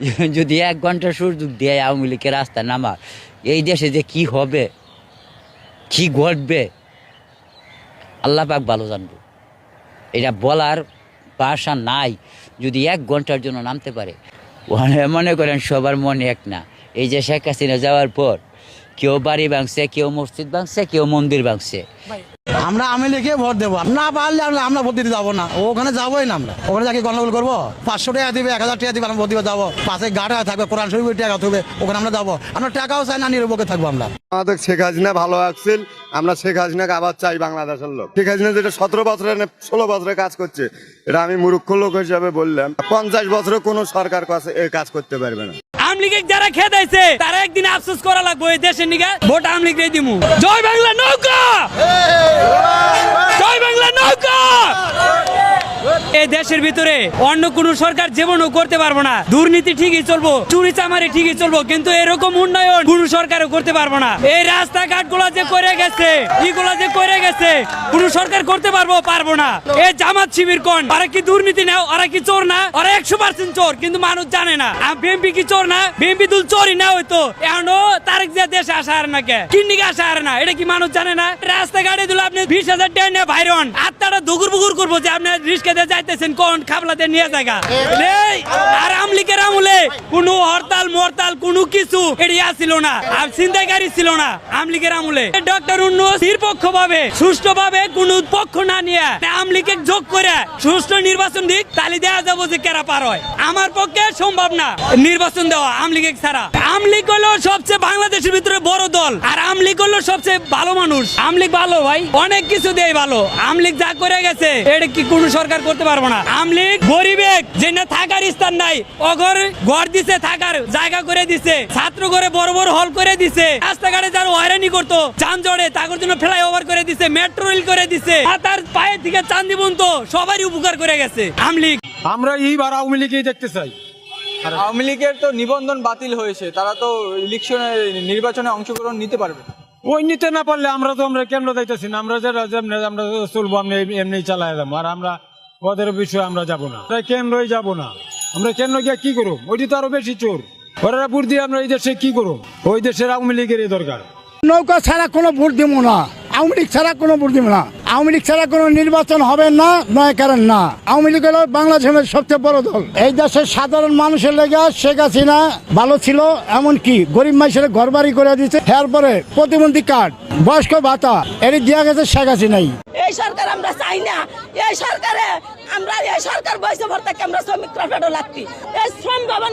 যদি এক ঘণ্টা সুযোগ দেয় আওয়ামী লীগের রাস্তা নামা এই দেশে যে কি হবে, কি ঘটবে, আল্লাহ পাক ভালো জানব। এটা বলার ভাষা নাই, যদি এক ঘণ্টার জন্য নামতে পারে। মনে করেন সবার মনে এক না। এই যে শেখ হাসিনা যাওয়ার পর, কেউ বাড়ি ভাঙছে, কেউ মসজিদ ভাঙছে, কেউ মন্দির ভাঙছে। আমরা আমি লিখে ভোট দেবো। না পারলে আমরা আমরা ভোট দিতে যাব না। ওখানে যাবোই না আমরা। ওখানে যাকে গন্ডগোল করব, পাঁচশো টাকা দিবে, এক হাজার টাকা দিবে, আমরা ভোট দিবে যাব। পাশে গাড়া থাকবে, কোরআন শরীফের টাকা থাকবে, ওখানে আমরা যাব। আমরা টাকাও চাই না, নিরপেক্ষে থাকব আমরা। আমাদের শেখ হাসিনা ভালো আসছিল আমরা শেখ হাসিনাকে আবার চাই বাংলাদেশের লোক। শেখ হাসিনা যেটা সতেরো বছরে ষোলো বছরে কাজ করছে, এটা আমি মূর্খ লোক হিসাবে বললাম। পঞ্চাশ বছরে কোনো সরকার কাজ করতে পারবে না। আমলিগে যারা খেদাইছে তারা একদিন আফসোস করা লাগবে এই দেশের নিগে ভোট আমলিগ রে দিমু। জয় বাংলা নৌকা! জয় বাংলা নৌকা! এই দেশের ভিতরে অন্য কোন সরকার জীবনও করতে পারব না। দুর্নীতি ঠিকই চলবো, চুরি চামারি ঠিকই চলবো, কিন্তু এরকম উন্নয়ন কোন সরকারও করতে পারব না। এই রাস্তাঘাটগুলা যে করে গেছে, এগুলা যে করে গেছে, কোন সরকার করতে পারব পারব না। এই জামাত শিবির কোন? ওরা কি দুর্নীতি নাও ওরা কি চোর না? ওরা একশো পার্সেন্ট চোর, কিন্তু মানুষ জানে না। বিএমপি কি চোর না? বিএমপি তুল চোরই না হয়তো। এখনও তারেক যে দেশে আসা আর না কে কিন্নিকে আসা আর না? এটা কি মানুষ জানে না? রাস্তাঘাটে দিলে আপনি বিশ হাজার টাকা ভাইরন। দুগুর বুগুর করব যে আপনি যাইতেছেন কোন খাবলাতে নিয়ে এই, আর আমলিকের আমলে কোনো হরতাল মরতাল কোনো কিছু এড়িয়া ছিল না আর ছিল না আমলিকের আমলে। ডক্টর ভাবে সুষ্ঠু ভাবে কোন পক্ষ না নিয়ে আমলিকে যোগ করে সুষ্ঠু নির্বাচন দিক তাহলে দেওয়া যাব যে কেরা পার হয়। আমার পক্ষে সম্ভব না নির্বাচন দেওয়া আমলিগে ছাড়া। আমলিগ হলো সবচেয়ে বাংলাদেশের ভিতরে বড় দল আর আমলিগ হলো সবচেয়ে ভালো মানুষ। আমলিগ ভালো ভাই অনেক কিছু দেয় ভালো। আমলিগ যা করে গেছে। এটা কি কোন সরকার করতে পারব না? আমলিগ গরিবে যে না থাকার স্থান নাই অঘর ঘর দিছে থাকার জায়গা করে দিছে ছাত্র করে বড় বড় হল করে দিছে রাস্তাঘাটে যারা হয়রানি করতো যানজটে তাদের জন্য ফ্লাই ওভার করে দিছে মেট্রো রেল করে দিছে তার পায়ে থেকে চান্দি বন্ত সবারই উপকার করে গেছে। আমলিগ। আমরা এইবার আওয়ামী লীগই দেখতে চাই। আওয়ামী লীগের তো নিবন্ধন বাতিল হয়েছে তারা তো ইলেকশনে নির্বাচনে অংশগ্রহণ নিতে পারবে ওই নিতে না পারলে আমরা তো আমরা কেন্দ্র যাইতেছি না? আমরা যেমনি আমরা চলবো, আমরা এমনি চালাই যাব। আর আমরা ওদের বিষয়ে আমরা যাব না। তাই কেন্দ্রই যাব না? আমরা কেন গিয়ে কি করব? ওইটি তো আরও বেশি চোর। ওরা বুট দিয়ে আমরা এই দেশে কি করব? ওই দেশের আওয়ামী লীগেরই দরকার। নৌকা ছাড়া কোনো ভোট দিব না। আওয়ামী লীগ ছাড়া কোনো ভোট দিব না। আওয়ামী লীগ ছাড়া কোনো নির্বাচন হবে না, নয় কারণ না। আওয়ামী লীগ হলো বাংলাদেশের সবচেয়ে বড় দল। এই দেশের সাধারণ মানুষের লেগে শেখ হাসিনা ভালো ছিল এমন কি গরিব মানুষের ঘর বাড়ি করে দিচ্ছে এরপরে প্রতিবন্ধী কার্ড, বয়স্ক ভাতা এটি দেওয়া গেছে শেখ হাসিনাই এই সরকার আমরা চাই না। এই সরকারে আমরা, এই সরকার বয়সে ভর থেকে আমরা শ্রমিকরা ফেরো লাগছি। এই শ্রম ভবন